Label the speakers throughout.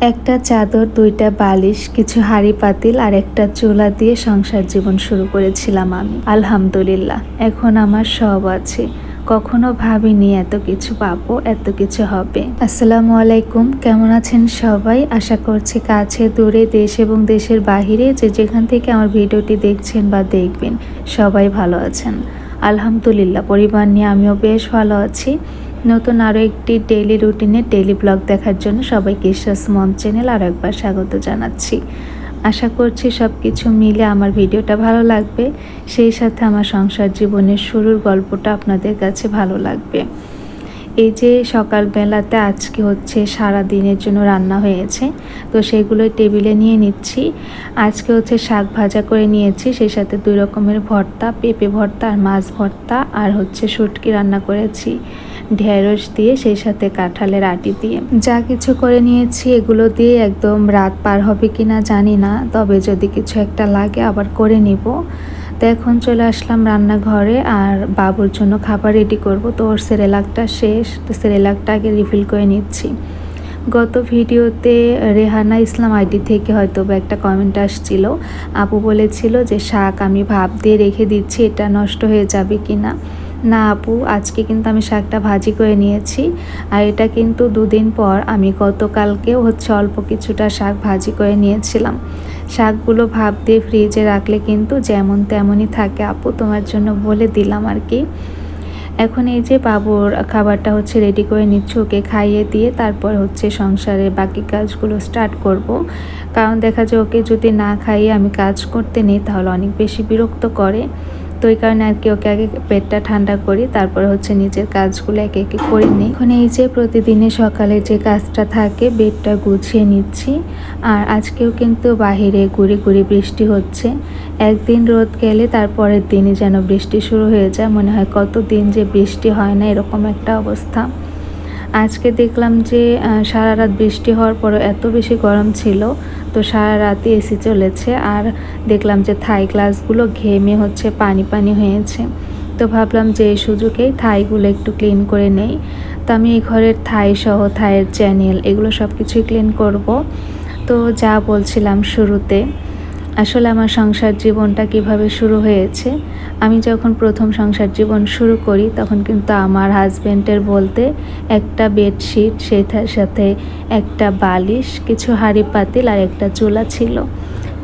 Speaker 1: একটা চাদর, দুইটা বালিশ, কিছু হাড়ি পাতিল আর একটা চুলা দিয়ে সংসার জীবন শুরু করেছিলাম আমি। আলহামদুলিল্লাহ, এখন আমার সব আছে। কখনো ভাবিনি এত কিছু পাবো, এত কিছু হবে। আসসালামু আলাইকুম, কেমন আছেন সবাই? আশা করছি কাছে, দূরে, দেশ এবং দেশের বাহিরে যে যেখান থেকে আমার ভিডিওটি দেখছেন বা দেখবেন, সবাই ভালো আছেন। আলহামদুলিল্লাহ, পরিবার নিয়ে আমিও বেশ ভালো আছি। নতুন আরও একটি ডেইলি রুটিনে ডেইলি ব্লগ দেখার জন্য সবাইকে ঈশ্বাস মম চ্যানেল আরও একবার স্বাগত জানাচ্ছি। আশা করছি সব কিছু মিলে আমার ভিডিওটা ভালো লাগবে। সেই সাথে আমার সংসার জীবনের শুরুর গল্পটা আপনাদের কাছে ভালো লাগবে। এই যে সকালবেলাতে আজকে হচ্ছে সারা দিনের জন্য রান্না হয়েছে, তো সেগুলোই টেবিলে নিয়ে নিচ্ছি। আজকে হচ্ছে শাক ভাজা করে নিয়েছি, সেই সাথে দুই রকমের ভর্তা, পেঁপে ভর্তা আর মাছ ভর্তা, আর হচ্ছে শুটকি রান্না করেছি। ঢেঁড়স দিয়ে সেই সাথে কাঁঠালের আটি দিয়ে। যা কিছু করে নিয়েছি, এগুলো দিয়ে একদম রাত পার হবে কি না জানি না, তবে যদি কিছু একটা লাগে আবার করে নিব। তো এখন চলে আসলাম রান্নাঘরে, আর বাবুর জন্য খাবার রেডি করব। তো ওর সেরেলাকটা শেষ, তো সেরেলাকটা আগে রিফিল করে নিচ্ছি। গত ভিডিওতে রেহানা ইসলাম আইডি থেকে হয়তো একটা কমেন্ট আসছিল। আপু বলেছিল যে শাক আমি ভাব দিয়ে রেখে দিচ্ছি, এটা নষ্ট হয়ে যাবে কি না না আপু, আজকে কিন্তু আমি শাকটা ভাজি করে নিয়েছি। আর এটা কিন্তু দুদিন পর আমি গতকালকেও হচ্ছে অল্প কিছুটা শাক ভাজি করে নিয়েছিলাম। শাকগুলো ভাব দিয়ে ফ্রিজে রাখলে কিন্তু যেমন তেমনই থাকে আপু, তোমার জন্য বলে দিলাম আর কি। এখন এই যে বাবুর খাবারটা হচ্ছে রেডি করে নিচ্ছি, ওকে খাইয়ে দিয়ে তারপর হচ্ছে সংসারে বাকি কাজগুলো স্টার্ট করব। কারণ দেখা যায় ওকে যদি না খাইয়ে আমি কাজ করতে নিই, তাহলে অনেক বেশি বিরক্ত করে। তো ওই কারণে আর কি ওকে আগে পেটটা ঠান্ডা করি, তারপরে হচ্ছে নিজের কাজগুলো একে একে করে নিই। এখন এই যে প্রতিদিনে সকালে যে কাজটা থাকে, বেডটা গুছিয়ে নিচ্ছি। আর আজকেও কিন্তু বাহিরে ঘুরে ঘুরে বৃষ্টি হচ্ছে। একদিন রোদ গেলে তারপরের দিনই যেন বৃষ্টি শুরু হয়ে যায়। মনে হয় কত দিন যে বৃষ্টি হয় না, এরকম একটা অবস্থা। আজকে দেখলাম যে সারা রাত বৃষ্টি হওয়ার পরও এত বেশি গরম ছিল, তো সারা রাতই এসি চলেছে। আর দেখলাম যে, থাই গ্লাসগুলো ঘেমে হচ্ছে, পানি পানি হয়েছে। তো ভাবলাম যে, এই সুযোগেই থাইগুলো একটু ক্লিন করে নেই। তো আমি এই ঘরের থাই সহ, থাইয়ের চ্যানেল, এগুলো সব কিছুই ক্লিন করব। তো যা বলছিলাম শুরুতে, আসলে আমার সংসার জীবনটা কীভাবে শুরু হয়েছে আমি যখন প্রথম সংসার জীবন শুরু করি, তখন কিন্তু আমার হাজব্যান্ডের বলতে একটা বেডশিট সেটার সাথে একটা বালিশ, কিছু হাঁড়ি পাতিল আর একটা চুলা ছিল।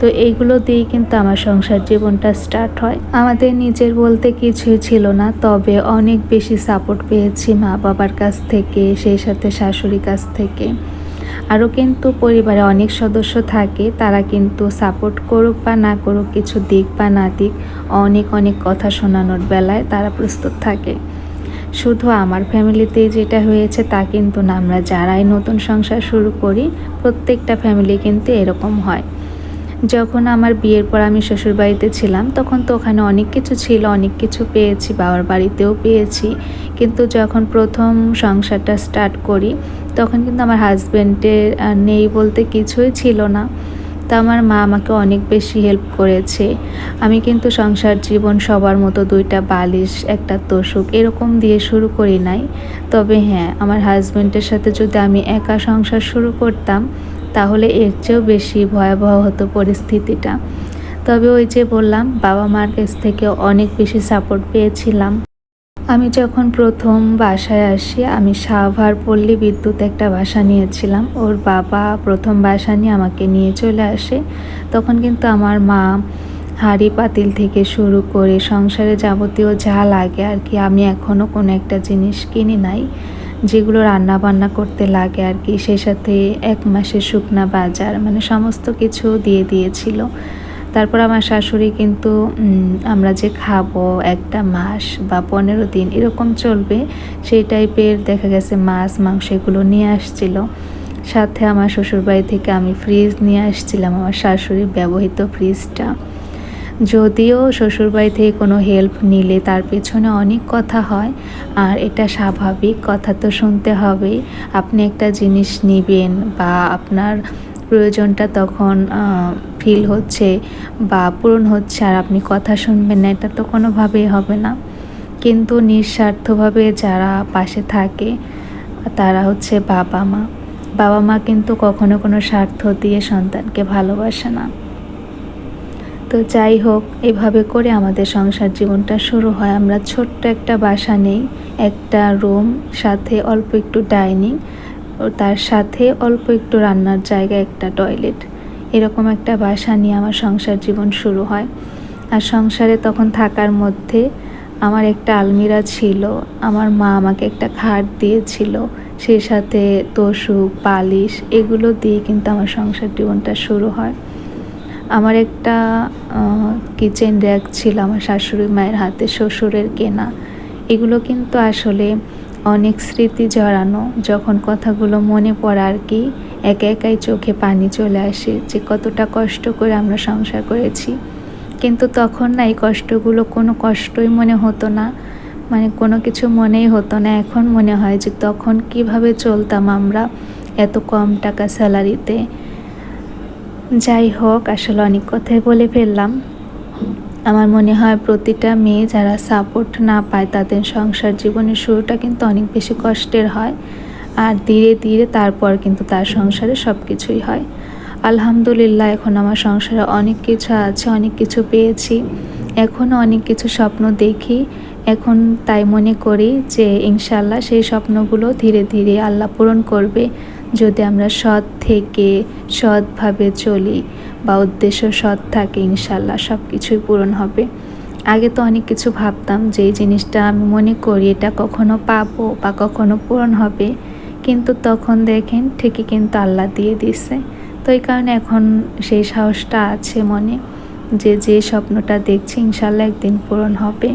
Speaker 1: তো এইগুলো দিয়েই কিন্তু আমার সংসার জীবনটা স্টার্ট হয়। আমাদের নিজের বলতে কিছুই ছিল না, তবে অনেক বেশি সাপোর্ট পেয়েছি মা বাবার কাছ থেকে, সেই সাথে শাশুড়ির কাছ থেকে। আরও কিন্তু পরিবারে অনেক সদস্য থাকে, তারা কিন্তু সাপোর্ট করুক বা না করুক, কিছু দিক বা না দিক, অনেক অনেক কথা শোনানোর বেলায় তারা প্রস্তুত থাকে। শুধু আমার ফ্যামিলিতে যেটা হয়েছে তা কিন্তু না, আমরা যারাই নতুন সংসার শুরু করি, প্রত্যেকটা ফ্যামিলি কিন্তু এরকম হয়। যখন আমার বিয়ের পর আমি শ্বশুরবাড়িতে ছিলাম, তখন তো ওখানে অনেক কিছু ছিল, অনেক কিছু পেয়েছি, বাবার বাড়িতেও পেয়েছি। কিন্তু যখন প্রথম সংসারটা স্টার্ট করি তখন কিন্তু আমার হাজব্যান্ডের নেই বলতে কিছুই ছিল না। তা আমার মা আমাকে অনেক বেশি হেল্প করেছে। আমি কিন্তু সংসার জীবন সবার মতো দুইটা বালিশ, একটা তোষক এরকম দিয়ে শুরু করি নাই। তবে হ্যাঁ আমার হাজব্যান্ডের সাথে যদি আমি একা সংসার শুরু করতাম, তাহলে এর চেয়েও বেশি ভয়াবহ হতো পরিস্থিতিটা। তবে ওই যে বললাম বাবা মার কাছ থেকে অনেক বেশি সাপোর্ট পেয়েছিলাম। আমি যখন প্রথম বাসায় আসি, আমি সাভার পল্লী বিদ্যুৎ একটা বাসা নিয়েছিলাম। ওর বাবা প্রথম বাসা নিয়ে আমাকে নিয়ে চলে আসে। তখন কিন্তু আমার মা হাঁড়ি পাতিল থেকে শুরু করে সংসারে যাবতীয় যা লাগে আর কি, আমি এখনও কোনো একটা জিনিস কিনি নাই। যেগুলো রান্না বান্না করতে লাগে আর কি সেই সাথে এক মাসের শুকনা বাজার মানে সমস্ত কিছু দিয়ে দিয়েছিল। তারপর আমার শাশুড়ি কিন্তু আমরা যে খাব একটা মাস বা পনেরো দিন এরকম চলবে, সেই টাইপের দেখা গেছে মাছ, মাংস এগুলো নিয়ে আসছিল। সাথে আমার শ্বশুরবাড়ি থেকে আমি ফ্রিজ নিয়ে আসছিলাম, আমার শাশুড়ির ব্যবহৃত ফ্রিজটা যদিও শ্বশুরবাড়ি থেকে কোনো হেল্প নিলে তার পেছনে অনেক কথা হয়, আর এটা স্বাভাবিক, কথা তো শুনতে হবেই। আপনি একটা জিনিস নেবেন বা আপনার প্রয়োজনটা তখন ফিল হচ্ছে বা পূরণ হচ্ছে আর আপনি কথা শুনবেন না, এটা তো কোনোভাবেই হবে না। কিন্তু নিঃস্বার্থভাবে যারা পাশে থাকে, তারা হচ্ছে বাবা মা। বাবা মা কিন্তু কখনো কোনো স্বার্থ দিয়ে সন্তানকে ভালোবাসে না। তো যাই হোক, এভাবে করে আমাদের সংসার জীবনটা শুরু হয়। আমরা ছোট্ট একটা বাসা নেই, একটা রুম সাথে অল্প একটু ডাইনিং তার সাথে অল্প একটু রান্নার জায়গা, একটা টয়লেট। এরকম একটা বাসা নিয়ে আমার সংসার জীবন শুরু হয়। আর সংসারে তখন থাকার মধ্যে আমার একটা আলমিরা ছিল, আমার মা আমাকে একটা খাট দিয়েছিল, সেই সাথে তোষক, পালিশ, এগুলো দিয়ে কিন্তু আমার সংসার জীবনটা শুরু হয়। আমার একটা কিচেন র্যাক ছিল আমার শাশুড়ি মায়ের হাতে, শ্বশুরের কেনা। এগুলো কিন্তু আসলে অনেক স্মৃতি জড়ানো, যখন কথাগুলো মনে পড়ে আর কি, একা একাই চোখে পানি চলে আসে যে কতটা কষ্ট করে আমরা সংসার করেছি। কিন্তু তখন না এই কষ্টগুলো কোনো কষ্টই মনে হতো না মানে কোনো কিছু মনেই হতো না। এখন মনে হয় যে তখন কীভাবে চলতাম আমরা এত কম টাকা স্যালারিতে। যাই হোক, আসলে অনেক কথাই বলে ফেললাম। আমার মনে হয় প্রতিটা মেয়ে যারা সাপোর্ট না পায় তাদের সংসার জীবনের শুরুটা কিন্তু অনেক বেশি কষ্টের হয়। আর ধীরে ধীরে তারপর কিন্তু তার সংসারে সব কিছুই হয়। আলহামদুলিল্লাহ, এখন আমার সংসারে অনেক কিছু আছে, অনেক কিছু পেয়েছি। এখনও অনেক কিছু স্বপ্ন দেখি। এখন তাই মনে করি যে ইনশাল্লাহ সেই স্বপ্নগুলো ধীরে ধীরে আল্লাহ পূরণ করবে। যদি আমরা সৎ থেকে সৎভাবে চলি বা উদ্দেশ্য সৎ থাকে, ইনশাল্লাহ সব কিছুই পূরণ হবে। আগে তো অনেক কিছু ভাবতাম যে এই জিনিসটা আমি মনে করি এটা কখনো পাবো বা কখনো পূরণ হবে। কিন্তু তখন দেখেন ঠিকই কিন্তু আল্লাহ দিয়ে দিছে তো এই কারণে এখন সেই সাহসটা আছে মনে যে যে স্বপ্নটা দেখছি, ইনশাল্লাহ একদিন পূরণ হবে।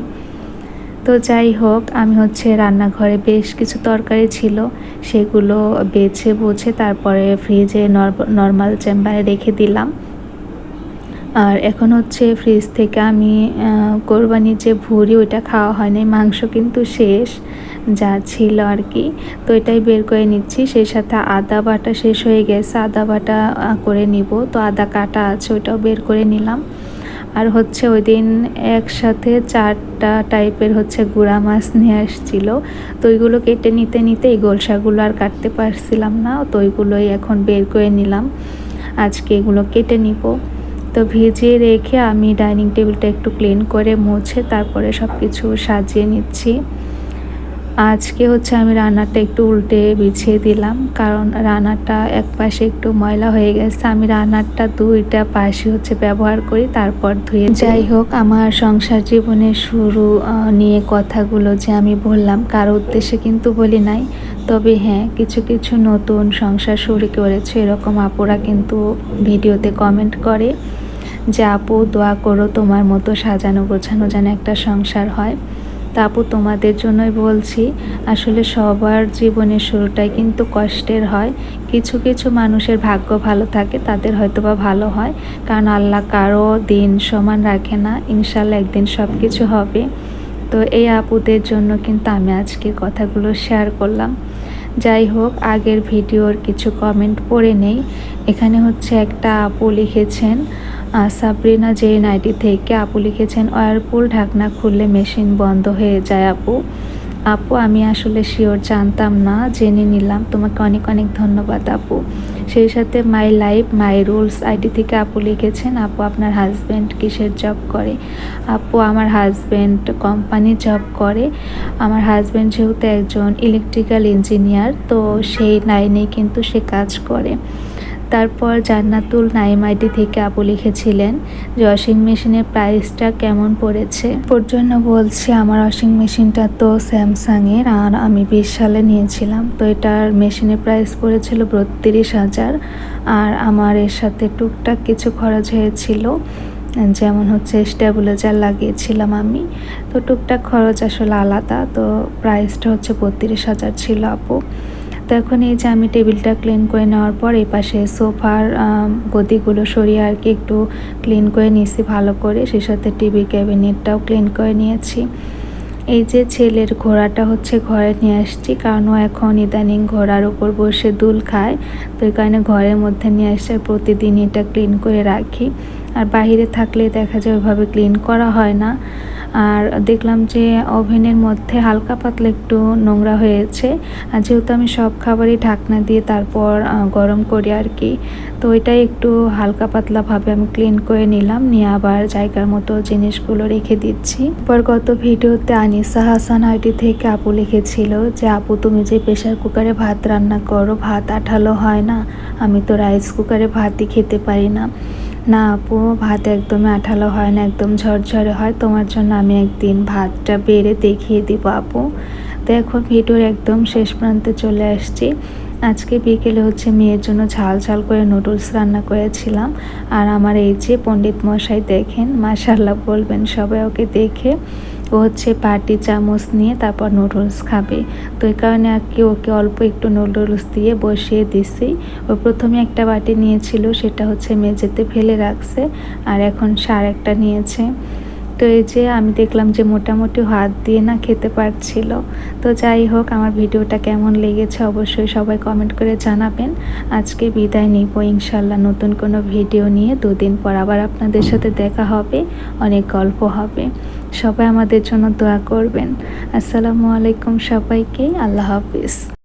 Speaker 1: তো যাই হোক, আমি হচ্ছে রান্নাঘরে বেশ কিছু তরকারি ছিল, সেগুলো বেছে বুঝে তারপরে ফ্রিজে নর্মাল চেম্বারে রেখে দিলাম। আর এখন হচ্ছে ফ্রিজ থেকে আমি কোরবানি যে ভুড়ি, ওইটা খাওয়া হয়নি মাংস কিন্তু শেষ, যা ছিল আর কি। তো এটাই বের করে নিচ্ছি, সেই সাথে আদা বাটা শেষ হয়ে গেছে, আদা বাটা করে নিব। তো আদা কাটা আছে ওইটাও বের করে নিলাম। আর হচ্ছে ওই দিন একসাথে চারটা টাইপের হচ্ছে গুড়া মাছ নিয়ে আসছিল। তো ওইগুলো কেটে নিতে নিতে এই গোলসাগুলো আর কাটতে পারছিলাম না, তো ওইগুলোই এখন বের করে নিলাম। আজকে এগুলো কেটে নিব। তো ভিজিয়ে রেখে আমি ডাইনিং টেবিলটা একটু ক্লিন করে মুছে তারপরে সব কিছু সাজিয়ে নিচ্ছি। আজকে হচ্ছে আমি রান্নাটা একটু উল্টে বিছিয়ে দিলাম, কারণ রান্নাটা এক পাশে একটু ময়লা হয়ে গেছে। আমি রান্নাটা দুইটা পাশে হচ্ছে ব্যবহার করি, তারপর ধুয়ে যাই হোক, আমার সংসার জীবনের শুরু নিয়ে কথাগুলো যে আমি বললাম, কারও উদ্দেশ্যে কিন্তু বলি নাই। তবে হ্যাঁ কিছু কিছু নতুন সংসার শুরু করেছে, এরকম আপুরা কিন্তু ভিডিওতে কমেন্ট করে যে, আপু, দোয়া করো তোমার মতো সাজানো গোছানো যেন একটা সংসার হয়। তা আপু তোমাদের জন্যই বলছি, আসলে সবার জীবনের শুরুটাই কিন্তু কষ্টের হয়। কিছু কিছু মানুষের ভাগ্য ভালো থাকে, তাদের হয়তো বা ভালো হয়। কারণ আল্লাহ কারও দিন সমান রাখে না ইনশাল্লাহ একদিন সব কিছু হবে। তো এই আপুদের জন্য কিন্তু আমি আজকে কথাগুলো শেয়ার করলাম। যাই হোক, আগের ভিডিওর কিছু কমেন্ট পড়ে নেই। এখানে হচ্ছে একটা আপু লিখেছেন সাবরিনা যে নাইটি থেকে আপু লিখেছেন ওয়ারপুল ঢাকনা খুললে মেশিন বন্ধ হয়ে যায় আপু। আপু, আমি আসলে শিওর জানতাম না, জেনে নিলাম। তোমাকে অনেক অনেক ধন্যবাদ আপু। সেই সাথে my life, my rules ID থেকে আপু লিখেছেন, আপু, আপনার হাজব্যান্ড কিসের জব করে? আপু, আমার হাজব্যান্ড কোম্পানি জব করে। আমার হাজব্যান্ড যেহেতু একজন ইলেকট্রিক্যাল ইঞ্জিনিয়ার, তো সেই লাইনেই কিন্তু সে কাজ করে। তারপর জান্নাতুল নাইম আইডি থেকে আপু লিখেছিলেন যে ওয়াশিং মেশিনের প্রাইসটা কেমন পড়েছে? ওর জন্য বলছি, আমার ওয়াশিং মেশিনটা তো স্যামসাংয়ের, আর আমি বিশ সালে নিয়েছিলাম। তো এটার মেশিনের প্রাইস পড়েছিল বত্রিশ হাজার, আর আমার এর সাথে টুকটাক কিছু খরচ হয়েছিল। যেমন হচ্ছে স্টেবিলাইজার লাগিয়েছিলাম আমি। তো টুকটাক খরচ আসলে আলাদা। তো প্রাইসটা হচ্ছে বত্রিশ হাজার ছিল আপু। তো এখন এই যে আমি টেবিলটা ক্লিন করে নেওয়ার পর এই পাশে সোফার গদিগুলো সরিয়ে আর কি একটু ক্লিন করে নিয়েছি ভালো করে। সেই সাথে টিভি ক্যাবিনেটটাও ক্লিন করে নিয়েছি। এই যে ছেলের ঘোড়াটা হচ্ছে ঘরে নিয়ে আসছি। কারণ এখন ইদানিং ঘোড়ার উপর বসে দুল খায়। তো এই কারণে ঘরের মধ্যে নিয়ে আসছে প্রতিদিন এটা ক্লিন করে রাখি। আর বাইরে থাকলে দেখা যায় ওইভাবে ক্লিন করা হয় না। আর দেখলাম যে ওভেনের মধ্যে হালকা পাতলা একটু নোংরা হয়েছে। আর যেহেতু আমি সব খাবারই ঢাকনা দিয়ে তারপর গরম করি আর কি, তো ওইটাই একটু হালকা পাতলাভাবে আমি ক্লিন করে নিলাম। নিয়ে আবার জায়গার মতো জিনিসগুলো রেখে দিচ্ছি। পর গত ভিডিওতে আনিসা হাসান আইটি থেকে আপু লিখেছিল যে, আপু, তুমি যে প্রেশার কুকারে ভাত রান্না করো, ভাত আঠালো হয় না। আমি তো রাইস কুকারে ভাতই খেতে পারি না। না আপু, ভাত একদমই আঠালো হয় না, একদম ঝরঝরে হয়। তোমার জন্য আমি একদিন ভাতটা বেড়ে দেখিয়ে দিব আপু। এখন ভিডিওর একদম শেষ প্রান্তে চলে আসছি। আজকে বিকেলে হচ্ছে মেয়ের জন্য ঝাল ঝাল করে নুডলস রান্না করেছিলাম। আর আমার এই যে পণ্ডিত মশাই দেখেন মাশাল্লাহ বলবেন সবাই ওকে দেখে। ও হচ্ছে পাটি চামচ নিয়ে তারপর নুডলস খাবে। তো এই কারণে আর কি ওকে অল্প একটু নুডলস দিয়ে বসিয়ে দিছি। ও প্রথমে একটা বাটি নিয়েছিল, সেটা হচ্ছে মেঝেতে ফেলে রাখছে। আর এখন সার একটা নিয়েছে। তো এই যে আমি দেখলাম যে মোটামুটি হাত দিয়ে না খেতে পারছিল। তো যাই হোক, আমার ভিডিওটা কেমন লেগেছে অবশ্যই সবাই কমেন্ট করে জানাবেন। আজকে বিদায় নিব ইনশাল্লাহ নতুন কোনো ভিডিও নিয়ে। দুদিন পর আবার আপনাদের সাথে দেখা হবে, অনেক গল্প হবে। সবাই আমাদের জন্য দোয়া করবেন। আসসালামু আলাইকুম সবাইকে, আল্লাহ হাফিজ।